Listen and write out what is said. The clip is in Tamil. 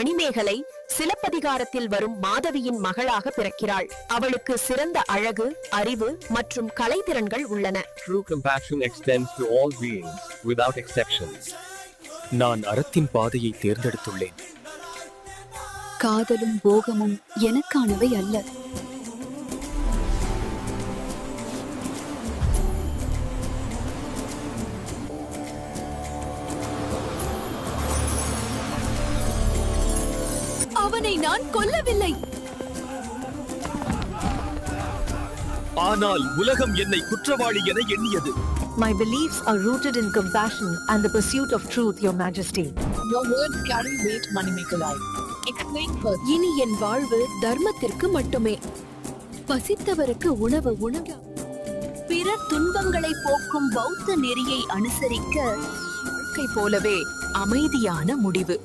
மணிமேகலை சிலப்பதிகாரத்தில் வரும் மாதவியின் மகளாக பிறக்கிறாள். அவளுக்கு சிறந்த அழகு அறிவு மற்றும் கலைத்திறன்கள் உள்ளன. True compassion extends to all beings, without exceptions. நான் அறத்தின் பாதையை தேர்ந்தெடுத்துள்ளேன். காதலும் போகமும் எனக்கானவை அல்ல. அவனை நான் கொல்லவில்லை ஆனால் உலகம் என்னை குற்றவாளி என எண்ணியது My beliefs are rooted in compassion and the pursuit of truth, Your Majesty. Your words carry weight, Manimekalai. Explain further. இனி என் வாழ்வு தர்மத்திற்கு மட்டுமே பசித்தவருக்கு உணவு உணவு பிறர் துன்பங்களை போக்கும் பௌத்த நெறியை அனுசரிக்க வாழ்க்கை போலவே அமைதியான முடிவு